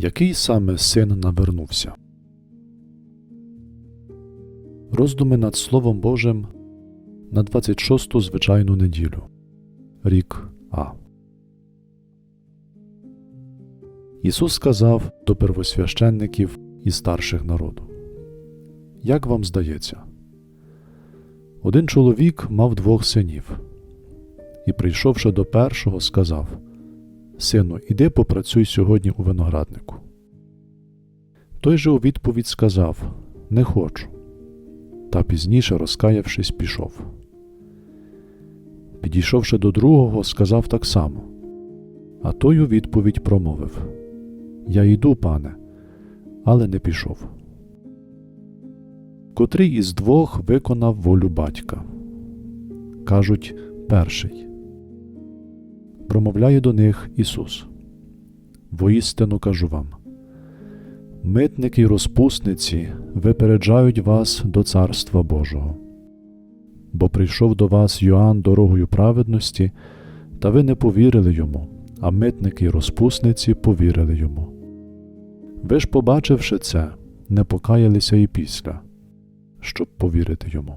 Який саме син навернувся? Роздуми над Словом Божим на 26-ту звичайну неділю. Рік А. Ісус сказав до первосвященників і старших народу. Як вам здається? Один чоловік мав двох синів, і, прийшовши до першого, сказав Сину, іди попрацюй сьогодні у винограднику. Той же у відповідь сказав Не хочу. Та пізніше, розкаявшись, пішов. Підійшовши до другого, сказав так само. А той у відповідь промовив Я йду, пане, але не пішов. Котрий із двох виконав волю батька. Кажуть, перший. Промовляє до них Ісус. Воістину кажу вам. Митники й розпусниці випереджають вас до Царства Божого. Бо прийшов до вас Йоанн дорогою праведності, та ви не повірили йому, а митники й розпусниці повірили йому. Ви ж, побачивши це, не покаялися і після, щоб повірити йому.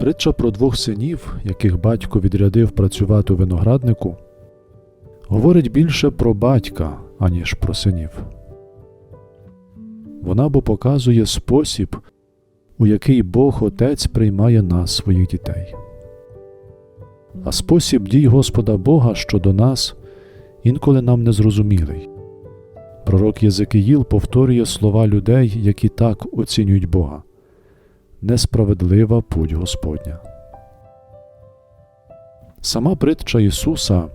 Притча про двох синів, яких батько відрядив працювати у винограднику, говорить більше про батька, аніж про синів. Вона бо показує спосіб, у який Бог Отець приймає нас, своїх дітей. А спосіб дій Господа Бога щодо нас інколи нам незрозумілий. Пророк Єзекиїл повторює слова людей, які так оцінюють Бога несправедлива путь Господня. Сама притча Ісуса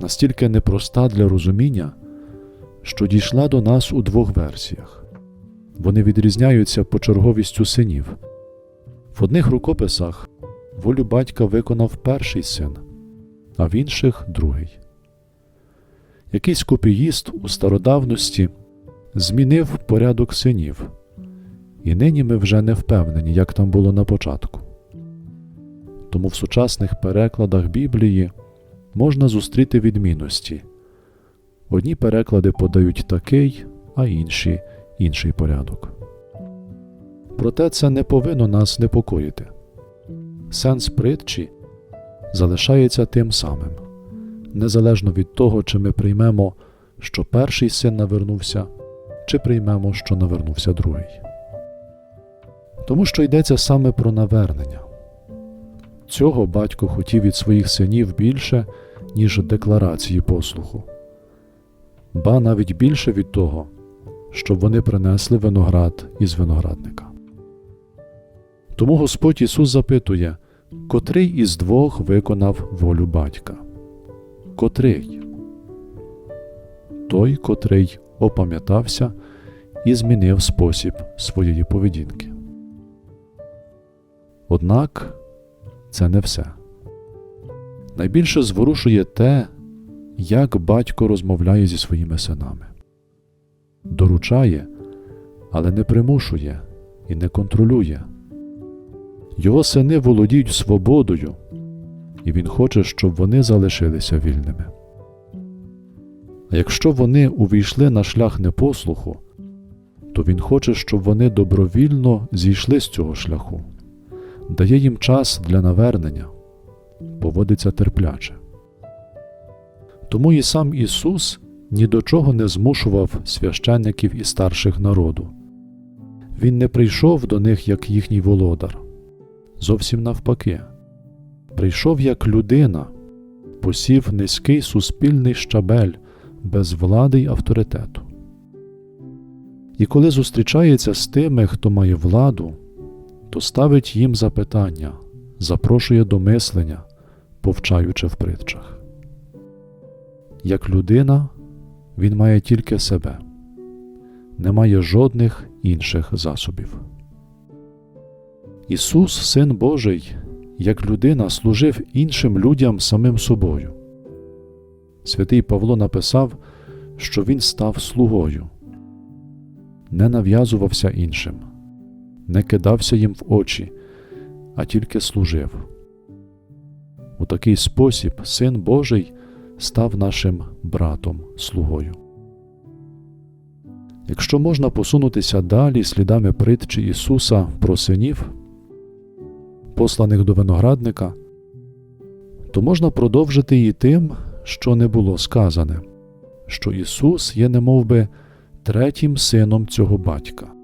настільки непроста для розуміння, що дійшла до нас у двох версіях. Вони відрізняються почерговістю синів. В одних рукописах волю батька виконав перший син, а в інших другий. Якийсь копіїст у стародавності змінив порядок синів. І нині ми вже не впевнені, як там було на початку. Тому в сучасних перекладах Біблії можна зустріти відмінності. Одні переклади подають такий, а інші інший порядок. Проте це не повинно нас непокоїти. Сенс притчі залишається тим самим, незалежно від того, чи ми приймемо, що перший син навернувся, чи приймемо, що навернувся другий тому що йдеться саме про навернення. Цього батько хотів від своїх синів більше, ніж декларації послуху, ба навіть більше від того, щоб вони принесли виноград із виноградника. Тому Господь Ісус запитує, котрий із двох виконав волю батька? Котрий? Той, котрий опам'ятався і змінив спосіб своєї поведінки. Однак це не все. Найбільше зворушує те, як батько розмовляє зі своїми синами. Доручає, але не примушує і не контролює. Його сини володіють свободою, і він хоче, щоб вони залишилися вільними. А якщо вони увійшли на шлях непослуху, то він хоче, щоб вони добровільно зійшли з цього шляху дає їм час для навернення, поводиться терпляче. Тому і сам Ісус ні до чого не змушував священників і старших народу. Він не прийшов до них як їхній володар, зовсім навпаки, прийшов як людина, посів низький суспільний щабель без влади й авторитету. І коли зустрічається з тими, хто має владу, то ставить їм запитання, запрошує до мислення, повчаючи в притчах. Як людина, він має тільки себе, не має жодних інших засобів. Ісус, Син Божий, як людина, служив іншим людям самим собою. Святий Павло написав, що Він став слугою, не нав'язувався іншим не кидався їм в очі, а тільки служив. У такий спосіб Син Божий став нашим братом, слугою. Якщо можна посунутися далі слідами притчі Ісуса про синів, посланих до виноградника, то можна продовжити її тим, що не було сказане, що Ісус є немовби третім сином цього батька.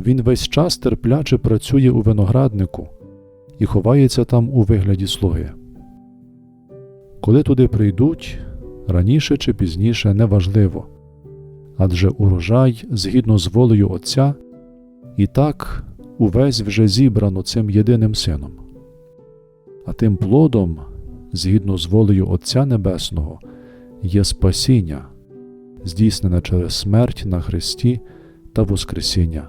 Він весь час терпляче працює у винограднику і ховається там у вигляді слуги. Коли туди прийдуть, раніше чи пізніше неважливо, адже урожай згідно з волею Отця, і так увесь вже зібрано цим єдиним сином. А тим плодом, згідно з волею Отця Небесного, є спасіння, здійснене через смерть на Христі та Воскресіння